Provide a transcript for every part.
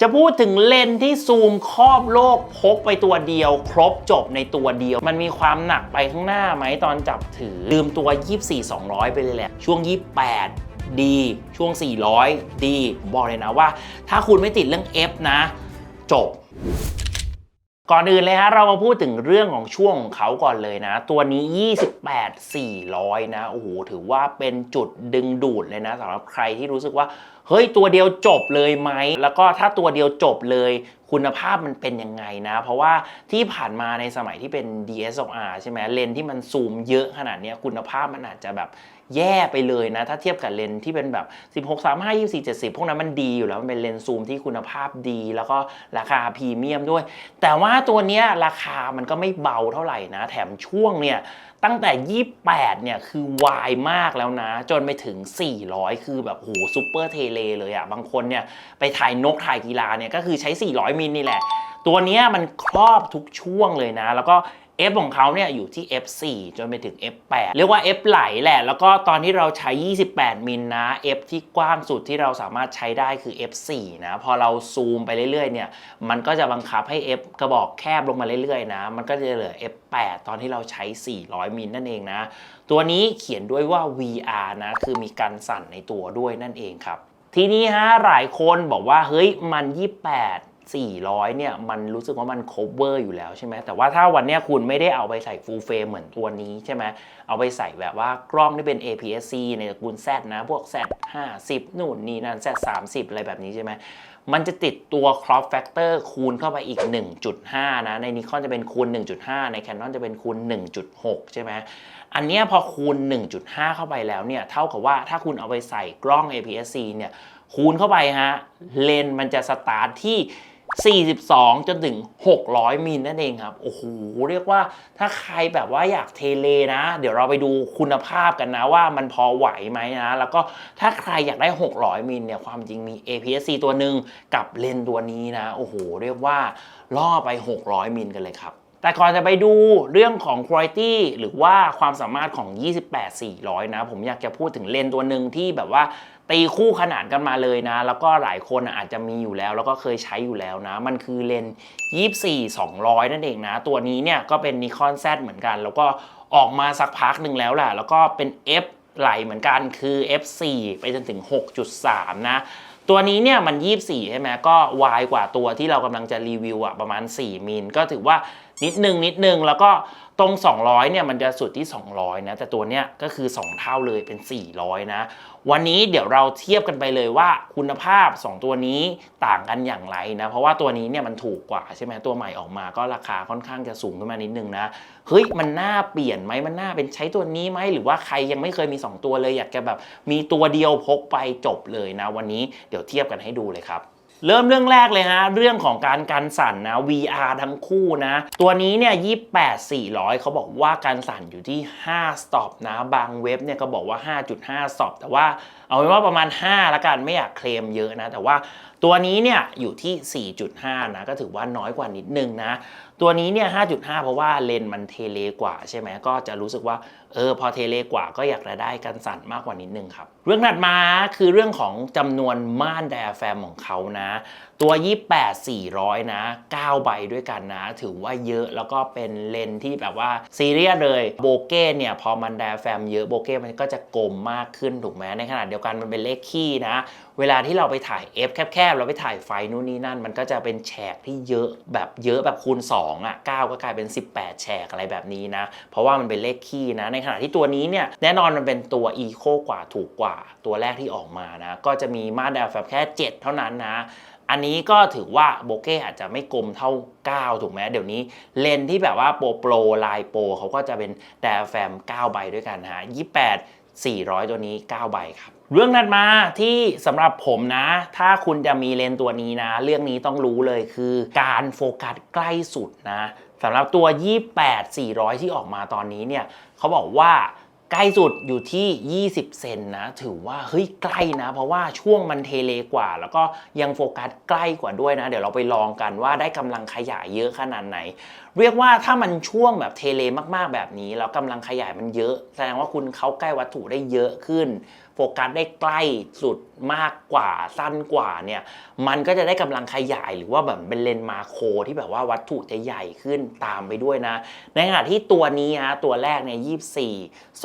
จะพูดถึงเลนส์ที่ซูมครอบโลกพกไปตัวเดียว ครบจบในตัวเดียว มันมีความหนักไปข้างหน้าไหมตอนจับถือ ลืมตัว 24 200 ไปเลยแหละ ช่วง 28 ดี ช่วง 400 ดีผมบอกเลยนะว่า ถ้าคุณไม่ติดเรื่อง F นะ จบก่อนอื่นเลยฮะเรามาพูดถึงเรื่องของช่วงของเขาก่อนเลยนะ ตัวนี้ 28 400 นะโอ้โหถือว่าเป็นจุดดึงดูดเลยนะสำหรับใครที่รู้สึกว่า เฮ้ยตัวเดียวจบเลยไหมแล้วก็ถ้าตัวเดียวจบเลยคุณภาพมันเป็นยังไงนะ เพราะว่าที่ผ่านมาในสมัยที่เป็น DSLR ใช่ไหมเลนที่มันซูมเยอะขนาดนี้คุณภาพมันอาจจะแบบแย่ไปเลยนะ ถ้าเทียบกับเลนที่เป็นแบบ 16 35 24 70 พวกนั้นมันดีอยู่แล้ว มันเป็นเลนซูมที่คุณภาพดี แล้วก็ราคาพรีเมียมด้วย แต่ว่าตัวเนี้ยราคามันก็ไม่เบาเท่าไหร่นะ แถมช่วงเนี่ย ตั้งแต่ 28 เนี่ย คือวายมากแล้วนะ จนไปถึง 400 คือแบบโหซูเปอร์เทเลเลยอะบางคนเนี่ย ไปถ่ายนกถ่ายกีฬาเนี่ย ก็คือใช้ 400 มิลนี่แหละ ตัวนี้มันครอบทุกช่วงเลยนะ แล้วก็ F ของเขาเนี่ยอยู่ที่ F4 จนไปถึง F8 เรียกว่า F ไหลแหละ แล้วก็ตอนที่เราใช้ 28 มิลนะ F ที่กว้างสุดที่เราสามารถใช้ได้คือ F4 นะ พอเราซูมไปเรื่อยๆเนี่ย มันก็จะบังคับให้ F กระบอกแคบลงมาเรื่อยๆนะ มันก็จะเหลือ F8 ตอนที่เราใช้ 400 มิลนั่นเองนะ ตัวนี้เขียนด้วยว่า VR นะ คือมีการสั่นในตัวด้วยนั่นเองครับ ทีนี้ฮะหลายคนบอกว่าเฮ้ยมัน 28 400 เนี่ยมันรู้สึกว่ามัน cover อยู่แล้วใช่ไหมแต่ว่าถ้าวันนี้คุณไม่ได้เอาไปใส่ full frame เหมือนตัวนี้ใช่ไหมเอาไปใส่แบบว่ากล้องที่เป็น APS-C ในตระกูล Z นะ พวก Z 50นู่นนี่นั่น Z 30อะไรแบบนี้ใช่ไหมมันจะติดตัว crop factor คูณเข้าไปอีก 1.5 นะ ในนิคอนจะเป็นคูณ 1.5 ใน Canon จะเป็นคูณ 1.6 ใช่ไหมอันนี้พอคูณ 1.5 เข้าไปแล้วเนี่ย เท่ากับว่าถ้าคุณเอาไปใส่กล้อง APS-C เนี่ย คูณเข้าไปฮะ เลนส์มันจะสตาร์ทที่ 42 จนถึง 600 มิลนั่นเองครับ โอ้โห เรียกว่าถ้าใครแบบว่าอยากเทเลนะ เดี๋ยวเราไปดูคุณภาพกันนะว่ามันพอไหวไหมนะ แล้วก็ถ้าใครอยากได้ 600 มิลเนี่ย ความจริงมี APS-C ตัวหนึ่งกับเลนตัวนี้นะ โอ้โห เรียกว่าล่อไป 600 มิลกันเลยครับ แต่ก่อนจะไปดูเรื่องของ quality หรือว่าความสามารถของ 28 400 นะ ผมอยากจะพูดถึงเลนส์ตัวหนึ่งที่แบบว่าตีคู่ขนานกันมาเลยนะ แล้วก็หลายคนอาจจะมีอยู่แล้ว แล้วก็เคยใช้อยู่แล้วนะ มันคือเลนส์24 200 นั่นเองนะ ตัวนี้เนี่ยก็เป็น Nikon Z เหมือนกัน แล้วก็ออกมาสักพักหนึ่งแล้วแหละแล้วก็เป็น F ไหลเหมือนกันคือ F4 ไปจนถึง 6.3 นะตัวนี้เนี่ยมัน 24 ใช่ไหมก็วายกว่าตัวที่เรากำลังจะรีวิวอะประมาณ 4มิลก็ถือว่า นิดนึงนิดนึงแล้วก็ตรง 200เนี่ยมันจะสุดที่ 200 นะ แต่ตัวเนี้ยก็คือ 2 เท่าเลยเป็น 400 นะ วันนี้เดี๋ยวเราเทียบกันไปเลยว่าคุณภาพ 2 ตัวนี้ต่างกันอย่างไรนะ เพราะว่าตัวนี้เนี่ยมันถูกกว่าใช่ไหมตัวใหม่ออกมาก็ราคาค่อนข้างจะสูงขึ้นมานิดนึงนะเฮ้ยมันน่าเปลี่ยนไหมมันน่าเป็นใช้ตัวนี้ไหมหรือว่าใครยังไม่เคยมี 2 ตัวเลยอยากจะแบบมีตัวเดียวพกไปจบเลยนะ วันนี้เดี๋ยวเทียบกันให้ดูเลยครับ เริ่มเรื่องแรกเลยฮะ เรื่องของการกันสั่นนะ VR ทั้งคู่นะ ตัวนี้เนี่ย28 400 เขาบอกว่าการสั่นอยู่ที่ 5 stop นะ บางเว็บเนี่ยก็บอกว่า 5.5 stop แต่ว่าเอาเป็นว่าประมาณ 5 ละกันไม่อยากเคลมเยอะนะ แต่ว่าตัวนี้เนี่ยอยู่ที่ 4.5 นะ ก็ถือว่าน้อยกว่านิดนึงนะ ตัวนี้เนี่ย 5.5 เพราะว่าเลนส์มันเทเลกว่าใช่ไหมก็จะรู้สึกว่าเออพอเทเลกว่าก็อยากจะได้กันสั่นมากกว่านิดนึงครับ เรื่องถัดมาคือเรื่องของจำนวนม่านไดอะแฟมของเขานะ ตัว 28 400 นะ 9 ใบด้วยกันนะ ถือว่าเยอะแล้วก็เป็นเลนส์ที่แบบว่าซีเรียสเลยโบเก้เนี่ยพอมันไดอะแฟมเยอะโบเก้มันก็จะกลมมากขึ้นถูกไหมในขณะเดีดียวกันมันเป็นเลขคี่นะ เวลาที่เราไปถ่าย F แคบๆ เราไปถ่ายไฟนู่นนี่นั่น มันก็จะเป็นแฉกที่เยอะแบบเยอะแบบคูณ 2อะ9ก็กลายเป็น 18 แฉกอะไรแบบนี้นะ เพราะว่ามันเป็นเลขคี่นะ ในขณะที่ตัวนี้เนี่ยแน่นอนมันเป็นตัว Eco กว่าถูกกว่าตัวแรกที่ออกมานะ ก็จะมีมาตรไดอะแฟมแค่ 7 เท่านั้นนะอันนี้ก็ถือว่าโบเก้อาจจะไม่กลมเท่า 9 ถูกไหมเดี๋ยวนี้เลนที่แบบว่าโปรโปรลายโปรเขาก็จะเป็นไดอะแฟม 9 ใบด้วยกันฮะ28 400 ตัวนี้ 9 ใบครับ เรื่องถัดมาที่สำหรับผมนะ ถ้าคุณจะมีเลนตัวนี้นะ เรื่องนี้ต้องรู้เลยคือการโฟกัสใกล้สุดนะสำหรับตัว 28 400 ที่ออกมาตอนนี้เนี่ยเขาบอกว่าใกล้สุดอยู่ที่ 20 เซนนะ ถือว่าเฮ้ยใกล้นะ เพราะว่าช่วงมันเทเลกว่า แล้วก็ยังโฟกัสใกล้กว่าด้วยนะ เดี๋ยวเราไปลองกันว่าได้กำลังขยายเยอะขนาดไหน เรียกว่าถ้ามันช่วงแบบเทเลมากๆแบบนี้แล้วกำลังขยายมันเยอะ แสดงว่าคุณเข้าใกล้วัตถุได้เยอะขึ้น โฟกัสได้ใกล้สุดมากกว่าสั้นกว่าเนี่ยมันก็จะได้กำลังขยายหรือว่าแบบเป็นเลนส์มาโครที่แบบว่าวัตถุจะใหญ่ขึ้นตามไปด้วยนะ ในขณะที่ตัวนี้ฮะตัวแรกเนี่ย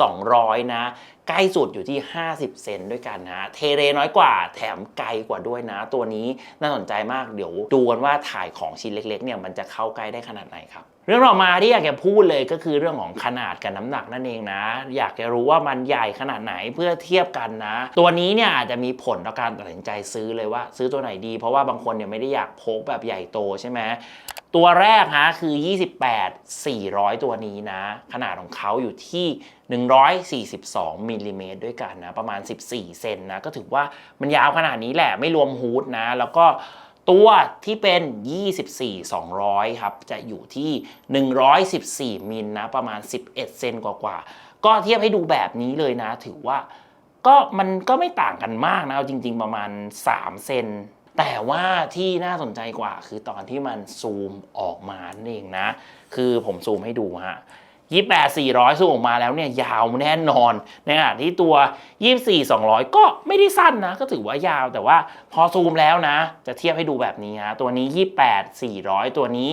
24 200นะ ใกล้สุดอยู่ที่ 50 เซนด้วยกันนะเทเรน้อยกว่าแถมไกลกว่าด้วยนะ ตัวนี้น่าสนใจมากเดี๋ยวดูกันว่าถ่ายของชิ้นเล็กๆเนี่ยมันจะเข้าใกล้ได้ขนาดไหนครับ เรื่องต่อมาที่อยากจะพูดเลยก็คือเรื่องของขนาดกับน้ำหนักนั่นเองนะ อยากจะรู้ว่ามันใหญ่ขนาดไหนเพื่อเทียบกันนะ ตัวนี้เนี่ยอาจจะมีผลต่อการตัดสินใจซื้อเลยว่า ซื้อตัวไหนดี เพราะว่าบางคนเนี่ยไม่ได้อยากพกแบบใหญ่โตใช่ไหมตัวแรกฮะคือ 28 400 ตัวนี้นะ ขนาดของเขาอยู่ที่ 142มิลลิเมตรด้วยกันนะ ประมาณ 14 เซนนะ ก็ถือว่ามันยาวขนาดนี้แหละไม่รวมฮูดนะ แล้วก็ ตัวที่เป็น 24 200 ครับ จะอยู่ที่ 114 มิลนะ ประมาณ 11 เซนกว่าๆ ก็เทียบให้ดูแบบนี้เลยนะ ถือว่าก็มันก็ไม่ต่างกันมากนะจริง ๆ ประมาณ 3 เซนแต่ว่าที่น่าสนใจกว่าคือตอนที่มันซูมออกมานั่นเองนะ คือผมซูมให้ดูฮะ 28 400ซูมออกมาแล้วเนี่ยยาวแน่นอนในขณะที่ตัว24 200ก็ไม่ได้สั้นนะ ก็ถือว่ายาวแต่ว่าพอซูมแล้วนะ จะเทียบให้ดูแบบนี้ฮะตัวนี้28 400ตัวนี้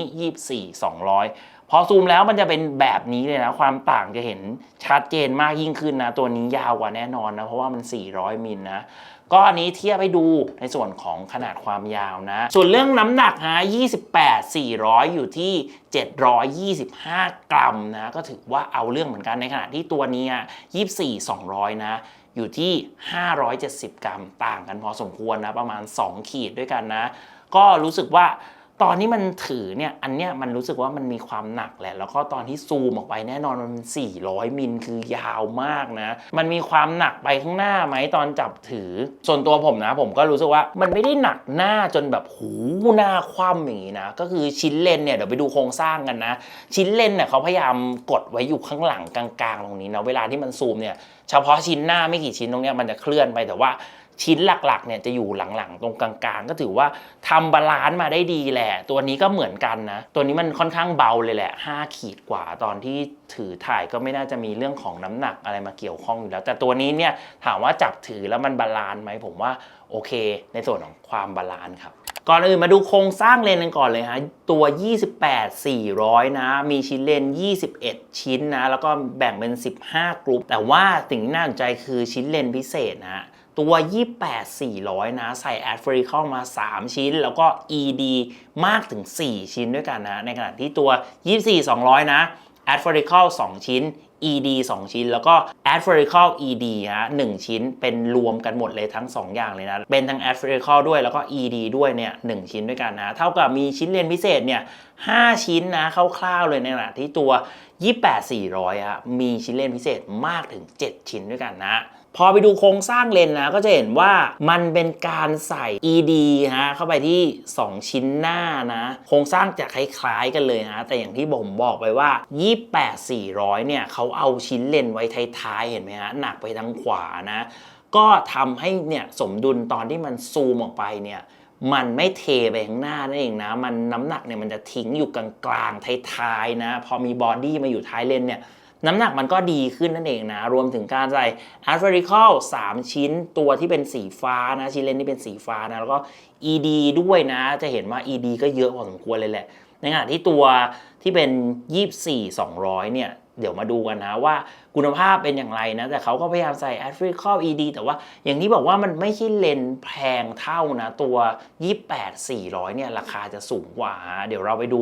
24 200พอซูมแล้วมันจะเป็นแบบนี้เลยนะ ความต่างจะเห็นชัดเจนมากยิ่งขึ้นนะ ตัวนี้ยาวกว่าแน่นอนนะ เพราะว่ามัน 400 มิลนะ ก็อันนี้เทียบให้ดูในส่วนของขนาดความยาวนะ ส่วนเรื่องน้ำหนักฮะ28 400 อยู่ที่ 725 กรัมนะ ก็ถือว่าเอาเรื่องเหมือนกันในขณะที่ตัวนี้อะ24 200 นะอยู่ที่ 570 กรัม ต่างกันพอสมควรนะ ประมาณ 2 ขีดด้วยกันนะ ก็รู้สึกว่า ตอนที่มันถือเนี่ยอันเนี้ยมันรู้สึกว่ามันมีความหนักแหละ แล้วก็ตอนที่ซูมออกไปแน่นอนมัน 400 มิลคือยาวมากนะ มันมีความหนักไปข้างหน้าไหมตอนจับถือ ส่วนตัวผมนะ ผมก็รู้สึกว่ามันไม่ได้หนักหน้าจนแบบหูหน้าคว่ำอย่างนี้นะ ก็คือชิ้นเลนเนี่ยเดี๋ยวไปดูโครงสร้างกันนะ ชิ้นเลนเนี่ยเขาพยายามกดไว้อยู่ข้างหลังกลางๆ ตรงนี้นะเวลาที่มันซูมเนี่ยเฉพาะชิ้นหน้าไม่กี่ชิ้นตรงเนี้ยมันจะเคลื่อนไปแต่ว่า ชิ้นหลักๆเนี่ยจะอยู่หลังๆ ตรงกลางๆ ก็ถือว่าทำบาลานซ์มาได้ดีแหละ ตัวนี้ก็เหมือนกันนะ ตัวนี้มันค่อนข้างเบาเลยแหละ 5 ขีดกว่าตอนที่ถือถ่ายก็ไม่น่าจะมีเรื่องของน้ำหนักอะไรมาเกี่ยวข้องอยู่แล้ว แต่ตัวนี้เนี่ยถามว่าจับถือแล้วมันบาลานซ์ไหมผมว่าโอเค ในส่วนของความบาลานซ์ครับก่อนอื่นมาดูโครงสร้างเลนกันก่อนเลยฮะตัว 28 400 นะ มีชิ้นเลน 21 ชิ้นนะ แล้วก็แบ่งเป็น 15 กลุ่มแต่ว่าสิ่งที่น่าสนใจคือชิ้นเลนพิเศษนะ ตัว 28 400 นะใส่แอดฟริคอลมา 3 ชิ้น แล้วก็ ED มากถึง 4 ชิ้นด้วยกันนะ ในขณะที่ตัว 24 200 นะ a d f o r i c a l 2 ชิ้น ED 2 ชิ้น แล้วก็ a d f o r i c a l ED ฮะ1ชิ้นเป็นรวมกันหมดเลยทั้ง 2 อย่างเลยนะ เป็นทั้ง a d f o r i c a l ด้วยแล้วก็ ED ด้วยเนี่ย1ชิ้นด้วยกันนะ เท่ากับมีชิ้นเรียนพิเศษเนี่ย5ชิ้นนะคร่าวๆเลยในขณะที่ตัว 28 400ฮะมีชิ้นเรียนพิเศษมากถึง 7 ชิ้นด้วยกันนะ พอไปดูโครงสร้างเลนนะก็จะเห็นว่ามันเป็นการใส่ ED ฮะเข้าไปที่ 2 ชิ้นหน้านะโครงสร้างจะคล้ายๆกันเลยนะแต่อย่างที่ผมบอกไปว่า 28 400 เนี่ยเขาเอาชิ้นเลนไว้ท้ายๆเห็นไหมฮะหนักไปทางขวานะก็ทำให้เนี่ยสมดุลตอนที่มันซูมออกไปเนี่ยมันไม่เทไปข้างหน้านั่นเองนะ มันน้ำหนักเนี่ยมันจะทิ้งอยู่กลางๆท้ายๆนะ พอมีบอดี้มาอยู่ท้ายเลนเนี่ย น้ำหนักมันก็ดีขึ้นนั่นเองนะ รวมถึงการใส่ a s p h e r i c a l 3 ชิ้นตัวที่เป็นสีฟ้านะ ชิ้นเลนที่เป็นสีฟ้านะ แล้วก็ ED ด้วยนะ จะเห็นว่า ED ก็เยอะพอสมควรเลยแหละ ในขณะที่ตัวที่เป็น 24 200 เนี่ย เดี๋ยวมาดูกันนะว่าคุณภาพเป็นอย่างไรนะ แต่เขาก็พยายามใส่ a f r i c a l ED แต่ว่าอย่างที่บอกว่ามันไม่ใช่เลนแพงเท่านะ ตัว 28 400 เนี่ย ราคาจะสูงกว่า เดี๋ยวเราไปดู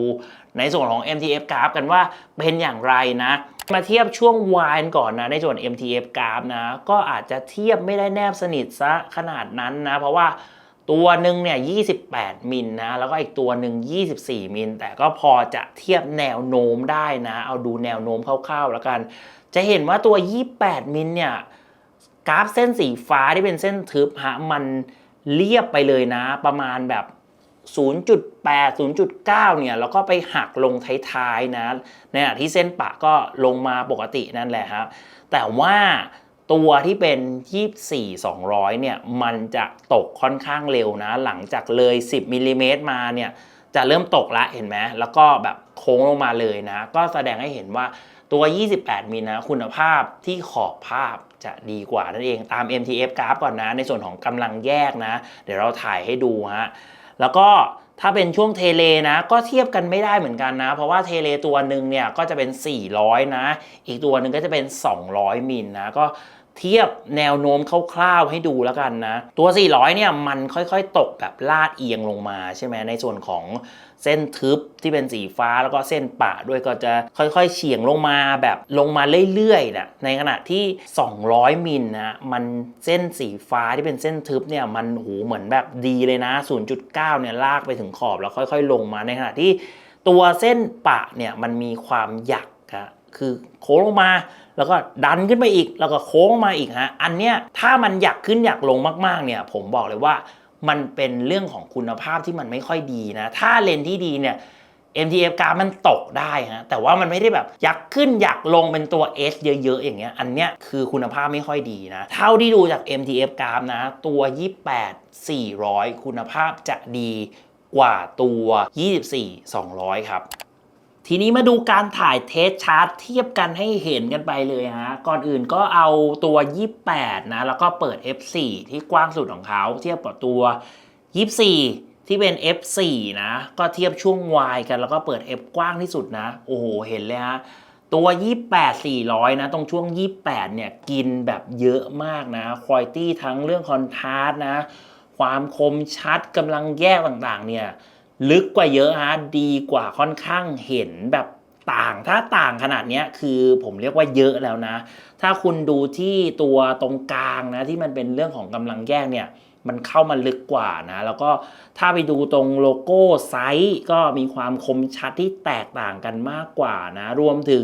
ในส่วนของ MTF Graph กันว่าเป็นอย่างไรนะ มาเทียบช่วงวายก่อนนะ ในส่วน MTF Graph นะ ก็อาจจะเทียบไม่ได้แนบสนิทซะขนาดนั้นนะ เพราะว่า ตัวหนึ่งเนี่ย28 มิลนะ แล้วก็อีกตัวหนึ่ง24 มิล แต่ก็พอจะเทียบแนวโน้มได้นะ เอาดูแนวโน้มคร่าวๆแล้วกัน จะเห็นว่าตัว 28 มิลเนี่ยกราฟเส้นสีฟ้าที่เป็นเส้นทึบฮะมันเรียบไปเลยนะ ประมาณแบบ 0.8 0.9 เนี่ย แล้วก็ไปหักลงท้ายๆนะในขณะที่เส้นปะก็ลงมาปกตินั่นแหละครับแต่ว่า ตัวที่เป็น 24 200 เนี่ย มันจะตกค่อนข้างเร็วนะ หลังจากเลย 10มิลลิเมตรมาเนี่ย จะเริ่มตกละเห็นไหม แล้วก็แบบโค้งลงมาเลยนะ ก็แสดงให้เห็นว่าตัว 28 มิลนะ คุณภาพที่ขอบภาพจะดีกว่านั่นเอง ตาม MTF กราฟก่อนนะ ในส่วนของกำลังแยกนะ เดี๋ยวเราถ่ายให้ดูฮะ แล้วก็ ถ้าเป็นช่วงเทเลนะก็เทียบกันไม่ได้เหมือนกันนะ เพราะว่าเทเลตัวหนึ่งเนี่ยก็จะเป็น 400 นะ อีกตัวหนึ่งก็จะเป็น 200 มิลนะก็เทียบแนวโน้มคร่าวๆให้ดูแล้วกันนะ ตัว 400 เนี่ยมันค่อยๆ ตกแบบลาดเอียงลงมาใช่ไหมในส่วนของ เส้นทึบที่เป็นสีฟ้าแล้วก็เส้นปะด้วยก็จะค่อยๆ เฉียงลงมาแบบลงมาเรื่อยๆนะในขณะที่ 200 มิลนะมันเส้นสีฟ้าที่เป็นเส้นทึบเนี่ยมันหูเหมือนแบบดีเลยนะ 0.9 เนี่ยลากไปถึงขอบแล้วค่อยๆ ลงมาในขณะที่ตัวเส้นปะเนี่ยมันมีความหยักอะคือโค้งลงมาแล้วก็ดันขึ้นไปอีก แล้วก็โค้งมาอีกฮะอันเนี้ยถ้ามันอยากขึ้นอยากลงมากๆเนี่ยผมบอกเลยว่า มันเป็นเรื่องของคุณภาพที่มันไม่ค่อยดีนะ ถ้าเลนที่ดีเนี่ย MTF การมันตกได้ฮะ แต่ว่ามันไม่ได้แบบอยากขึ้นอยากลงเป็นตัว S เยอะๆ อย่างเงี้ย อันเนี้ยคือคุณภาพไม่ค่อยดีนะ เท่าที่ดูจาก MTF กราฟนะ ตัว 28 400 คุณภาพจะดีกว่าตัว 24 200 ครับ ทีนี้มาดูการถ่ายเทสชาร์ตเทียบกันให้เห็นกันไปเลยฮะ ก่อนอื่นก็เอาตัว 28 นะ แล้วก็เปิด F4 ที่กว้างสุดของเขา เทียบกับตัว 24 ที่เป็น F4 นะ ก็เทียบช่วง Y กันแล้วก็เปิด F กว้างที่สุดนะ โอ้โห เห็นเลยฮะ ตัว 28 400 นะ ตรงช่วง 28 เนี่ย กินแบบเยอะมากนะคุณภาพทั้งเรื่องคอนทราสต์นะ ความคมชัดกำลังแยกต่างๆ เนี่ย ลึกกว่าเยอะฮะดีกว่าค่อนข้างเห็นแบบต่างถ้าต่างขนาดนี้คือผมเรียกว่าเยอะแล้วนะ ถ้าคุณดูที่ตัวตรงกลางนะที่มันเป็นเรื่องของกำลังแยกเนี่ยมันเข้ามาลึกกว่านะ แล้วก็ถ้าไปดูตรงโลโก้ไซส์ก็มีความคมชัดที่แตกต่างกันมากกว่านะ รวมถึง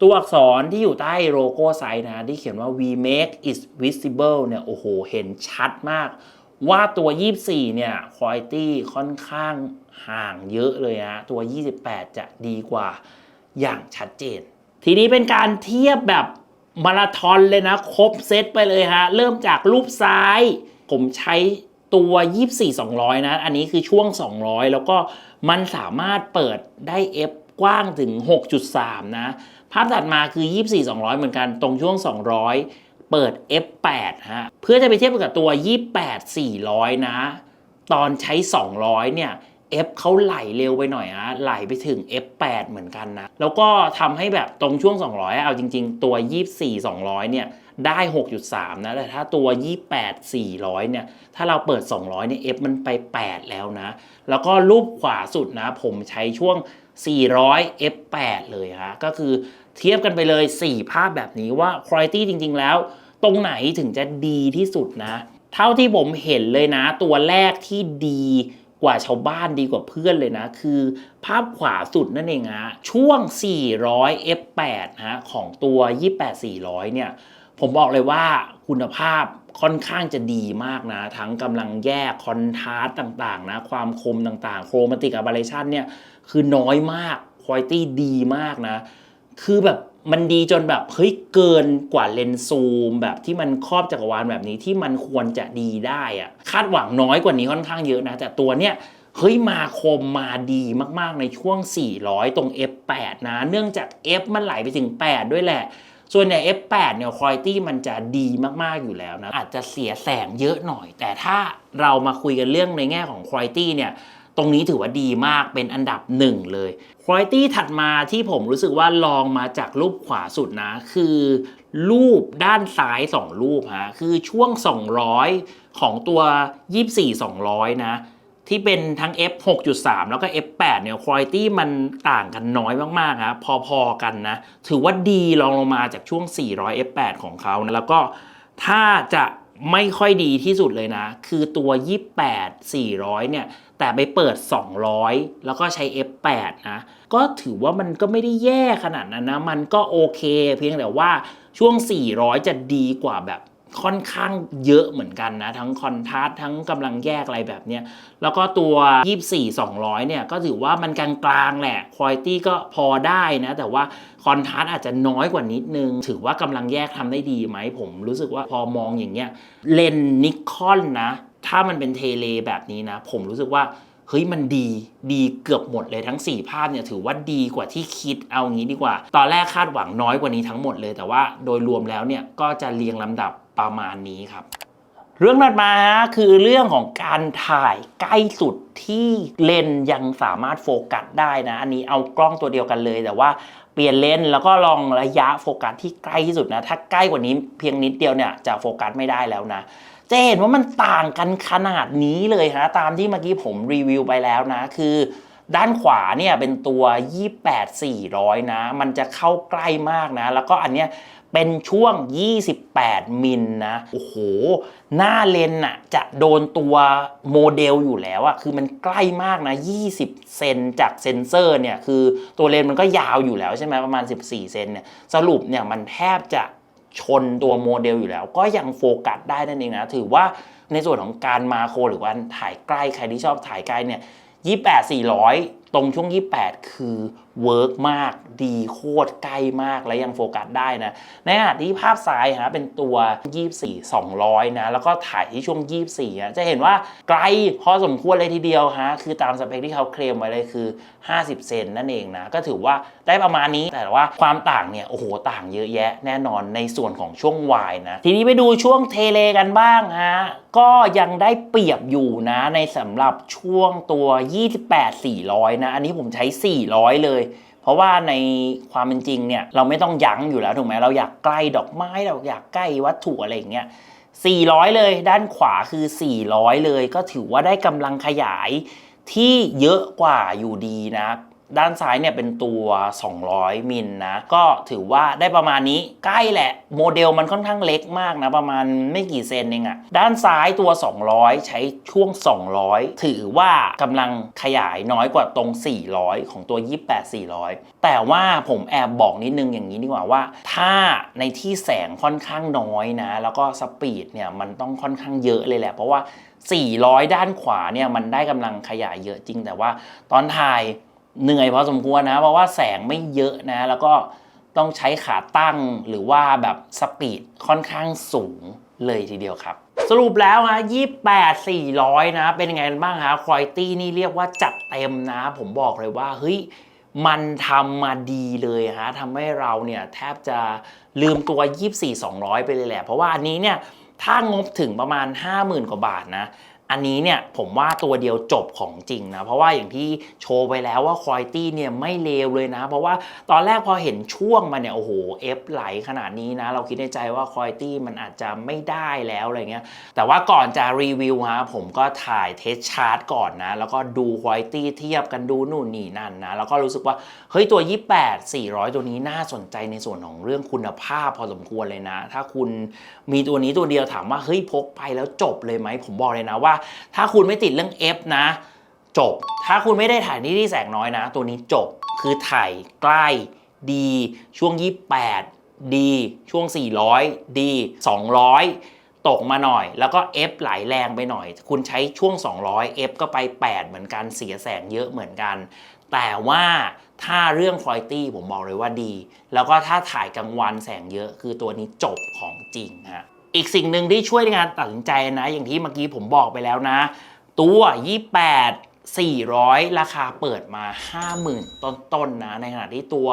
ตัวอักษรที่อยู่ใต้โลโก้ไซส์นะ ที่เขียนว่า we make it visible เนี่ย โอ้โห เห็นชัดมาก ว่าตัว 24 เนี่ยคุณภาพค่อนข้างห่างเยอะเลยฮะตัว 28 จะดีกว่าอย่างชัดเจน ทีนี้เป็นการเทียบแบบมาราธอนเลยนะ ครบเซตไปเลยฮะ เริ่มจากรูปซ้าย ผมใช้ตัว 24 200 นะ อันนี้คือช่วง 200 แล้วก็มันสามารถเปิดได้ F กว้างถึง 6.3 นะ ภาพถัดมาคือ 24 200 เหมือนกันตรงช่วง 200 เปิด F8 ฮะ เพื่อจะไปเทียบกับตัว 28 400 นะ ตอนใช้ 200 เนี่ย F เขาไหลเร็วไปหน่อยอะไหลไปถึง F8 เหมือนกันนะ แล้วก็ทำให้แบบตรงช่วง 200 เอาจริง ๆ ตัว 24 200 เนี่ย ได้ 6.3 นะ แต่ถ้าตัว 28 400 เนี่ย ถ้าเราเปิด 200 เนี่ย F มันไป 8 แล้วนะ แล้วก็รูปขวาสุดนะ ผมใช้ช่วง 400 F8 เลยฮะ ก็คือ เทียบกันไปเลย 4 ภาพแบบนี้ว่าคุณภาพจริง ๆ แล้ว ตรงไหนถึงจะดีที่สุดนะ เท่าที่ผมเห็นเลยนะ ตัวแรกที่ดีกว่าชาวบ้านดีกว่าเพื่อนเลยนะ คือภาพขวาสุดนั่นเองฮะช่วง 400 f8 ฮะของตัว 28 400 เนี่ย ผมบอกเลยว่าคุณภาพค่อนข้างจะดีมากนะ ทั้งกำลังแยกคอนทราสต์ต่างๆ นะ ความคมต่างๆ โครมาติกอะบาเลชันเนี่ย คือน้อยมากคุณภาพดีมากนะ คือแบบมันดีจนแบบเฮ้ยเกินกว่าเลนส์ซูม แบบที่มันครอบจักรวาลแบบนี้ที่มันควรจะดีได้อะคาดหวังน้อยกว่านี้ค่อนข้างเยอะนะ แต่ตัวเนี้ยเฮ้ยมาคมมาดีมากๆในช่วง 400 ตรง F8 นะ เนื่องจาก F มันไหลไปถึง 8 ด้วยแหละ ส่วนใน F8 เนี่ยคุณภาพมันจะดีมากๆอยู่แล้วนะ อาจจะเสียแสงเยอะหน่อย แต่ถ้าเรามาคุยกันเรื่องในแง่ของคุณภาพเนี่ย ตรงนี้ถือว่าดีมากเป็นอันดับหนึ่งเลยคุณภาพถัดมาที่ผมรู้สึกว่าลองมาจากรูปขวาสุดนะ คือ รูปด้านซ้าย 2 รูปฮะคือช่วง 200 ของตัว 24 200 นะที่เป็นทั้ง F 6.3 แล้วก็ F 8เนี่ยคุณภาพมันต่างกันน้อยมากๆครับพอๆกันนะ ถือว่าดีลองลงมาจากช่วง 400 F 8ของเขานะแล้วก็ถ้าจะไม่ค่อยดีที่สุดเลยนะ คือตัว 28 400 เนี่ย แต่ไปเปิด 200 แล้วก็ใช้ F8 นะก็ถือว่ามันก็ไม่ได้แย่ขนาดนั้นนะ มันก็โอเค เพียงแต่ว่าช่วง 400 จะดีกว่าแบบค่อนข้างเยอะเหมือนกันนะ ทั้งคอนทราสต์ทั้งกำลังแยกอะไรแบบเนี้ยแล้วก็ตัว 24 200 เนี่ย ก็ถือว่ามันกลางๆแหละคุณภาพก็พอได้นะ แต่ว่าคอนทราสต์อาจจะน้อยกว่านิดนึง ถือว่ากำลังแยกทำได้ดีไหม ผมรู้สึกว่าพอมองอย่างเงี้ยเลนนิคอนนะ ถ้ามันเป็นเทเลแบบนี้นะ ผมรู้สึกว่าเฮ้ยมันดีดีเกือบหมดเลยทั้ง 4 ภาพเนี่ยถือว่าดีกว่าที่คิดเอางี้ดีกว่า ตอนแรกคาดหวังน้อยกว่านี้ทั้งหมดเลย แต่ว่าโดยรวมแล้วเนี่ยก็จะเรียงลำดับประมาณนี้ครับ เรื่องถัดมาฮะคือเรื่องของการถ่ายใกล้สุดที่เลนยังสามารถโฟกัสได้นะ อันนี้เอากล้องตัวเดียวกันเลย แต่ว่าเปลี่ยนเลนแล้วก็ลองระยะโฟกัสที่ใกล้ที่สุดนะ ถ้าใกล้กว่านี้เพียงนิดเดียวเนี่ยจะโฟกัสไม่ได้แล้วนะ จะเห็นว่ามันต่างกันขนาดนี้เลยฮะตามที่เมื่อกี้ผมรีวิวไปแล้วนะ คือด้านขวาเนี่ยเป็นตัว 28 400 นะ มันจะเข้าใกล้มากนะ แล้วก็อันเนี้ยเป็นช่วง 28 มิลนะ โอ้โห หน้าเลนน่ะจะโดนตัวโมเดลอยู่แล้วอะคือมันใกล้มากนะ 20 เซนจากเซนเซอร์เนี่ย คือตัวเลนมันก็ยาวอยู่แล้วใช่ไหมประมาณ 14 เซนเนี่ย สรุปเนี่ยมันแทบจะ ชนตัวโมเดลอยู่แล้ว ก็ยังโฟกัสได้นั่นเองนะ ถือว่าในส่วนของการมาโครหรือว่าถ่ายใกล้ใครที่ชอบถ่ายใกล้เนี่ย28 400 ตรงช่วง 28 คือเวิร์กมาก ดีโคตรใกล้มากและยังโฟกัสได้นะ ในขณะที่ภาพซ้ายฮะเป็นตัว 24 200 นะ แล้วก็ถ่ายที่ช่วง 24อะจะเห็นว่าไกลพอสมควรเลยทีเดียวฮะ คือตามสเปคที่เขาเคลมไว้เลยคือ 50 เซนนั่นเองนะ ก็ถือว่าได้ประมาณนี้ แต่ว่าความต่างเนี่ย โอ้โห ต่างเยอะแยะแน่นอนในส่วนของช่วงวายนะ ทีนี้ไปดูช่วงเทเลกันบ้างฮะ ก็ยังได้เปรียบอยู่นะในสำหรับช่วงตัว 28 400 นะอันนี้ผมใช้ 400 เลย เพราะว่าในความเป็นจริงเนี่ยเราไม่ต้องยั้งอยู่แล้วถูกไหมเราอยากใกล้ดอกไม้เราอยากใกล้วัตถุอะไรอย่างเงี้ย400 เลย ด้านขวาคือ 400 เลย ก็ถือว่าได้กำลังขยายที่เยอะกว่าอยู่ดีนะ ด้านซ้ายเนี่ยเป็นตัว 200 มิลนะ ก็ถือว่าได้ประมาณนี้ใกล้แหละ โมเดลมันค่อนข้างเล็กมากนะ ประมาณไม่กี่เซนเองอะด้านซ้ายตัว 200 ใช้ช่วง 200 ถือว่ากำลังขยายน้อยกว่าตรง 400 ของตัว 28 400 แต่ว่าผมแอบบอกนิดนึงอย่างนี้ดีกว่าว่า ถ้าในที่แสงค่อนข้างน้อยนะ แล้วก็สปีดเนี่ยมันต้องค่อนข้างเยอะเลยแหละ เพราะว่า 400 ด้านขวาเนี่ยมันได้กำลังขยายเยอะจริง แต่ว่าตอนถ่าย เหนื่อยพอสมควรนะ เพราะว่าแสงไม่เยอะนะ แล้วก็ต้องใช้ขาตั้งหรือว่าแบบสปีดค่อนข้างสูงเลยทีเดียวครับ สรุปแล้วฮะ28 400 นะ เป็นยังไงกันบ้างฮะคุณภาพนี่เรียกว่าจัดเต็มนะ ผมบอกเลยว่า เฮ้ย มันทำมาดีเลยฮะทำให้เราเนี่ย แทบจะลืมตัว 24 200 ไปเลยแหละ เพราะว่าอันนี้เนี่ย ถ้างบถึงประมาณ 50,000 กว่าบาทนะ อันนี้เนี่ยผมว่าตัวเดียวจบของจริงนะ เพราะว่าอย่างที่โชว์ไปแล้วว่าคุณภาพเนี่ยไม่เลวเลยนะ เพราะว่าตอนแรกพอเห็นช่วงมันเนี่ยโอ้โหเอฟไหลขนาดนี้นะ เราคิดในใจว่าคุณภาพมันอาจจะไม่ได้แล้วอะไรเงี้ยแต่ว่าก่อนจะรีวิวฮะผมก็ถ่ายเทสชาร์ตก่อนนะ แล้วก็ดูคุณภาพเทียบกันดูนู่นนี่นั่นนะ แล้วก็รู้สึกว่าเฮ้ยตัว 28 400 ตัวนี้น่าสนใจในส่วนของเรื่องคุณภาพพอสมควรเลยนะ ถ้าคุณมีตัวนี้ตัวเดียวถามว่าเฮ้ยพกไปแล้วจบเลยไหมผมบอกเลยนะว่าถ้าคุณไม่ติดเรื่อง F นะ จบ ถ้าคุณไม่ได้ถ่ายที่ที่แสงน้อยนะ ตัวนี้จบคือถ่ายใกล้ดีช่วง 28ดีช่วง 400ดี200 ตกมาหน่อย แล้วก็ F ไหลแรงไปหน่อย คุณใช้ช่วง 200 F ก็ไป 8 เหมือนกันเสียแสงเยอะเหมือนกัน แต่ว่าถ้าเรื่องคุณภาพผมบอกเลยว่าดี แล้วก็ถ้าถ่ายกลางวันแสงเยอะคือตัวนี้จบของจริงฮะ อีกสิ่งหนึ่งที่ช่วยในการตัดสินใจนะ อย่างที่เมื่อกี้ผมบอกไปแล้วนะ ตัว 28 400 ราคาเปิดมา 50,000 ต้นๆนนะ ในขณะที่ตัว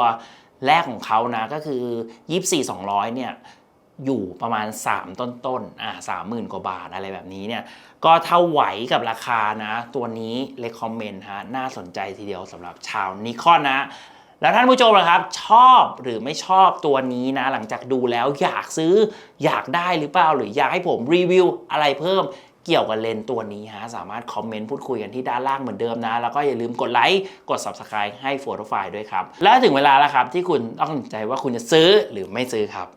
แรกของเขานะก็คือ 24 200 เนี่ยอยู่ประมาณ 3 ต้นๆอ่า30,000กว่าบาทอะไรแบบนี้เนี่ย ก็เท่าไหวกับราคานะ ตัวนี้เลคคอมเมนต์ฮะ น่าสนใจทีเดียวสำหรับชาวนิคอนนะ แล้วท่านผู้ชมล่ะครับ ชอบหรือไม่ชอบตัวนี้นะ หลังจากดูแล้วอยากซื้ออยากได้หรือเปล่า หรืออยากให้ผมรีวิวอะไรเพิ่มเกี่ยวกับเลนตัวนี้ฮะ สามารถคอมเมนต์พูดคุยกันที่ด้านล่างเหมือนเดิมนะ แล้วก็อย่าลืมกดไลค์ กด Subscribe ให้ p h o t o f i ด้วยครับ และถึงเวลาแล้วครับที่คุณต้องตัดใจว่าคุณจะซื้อหรือไม่ซื้อครับ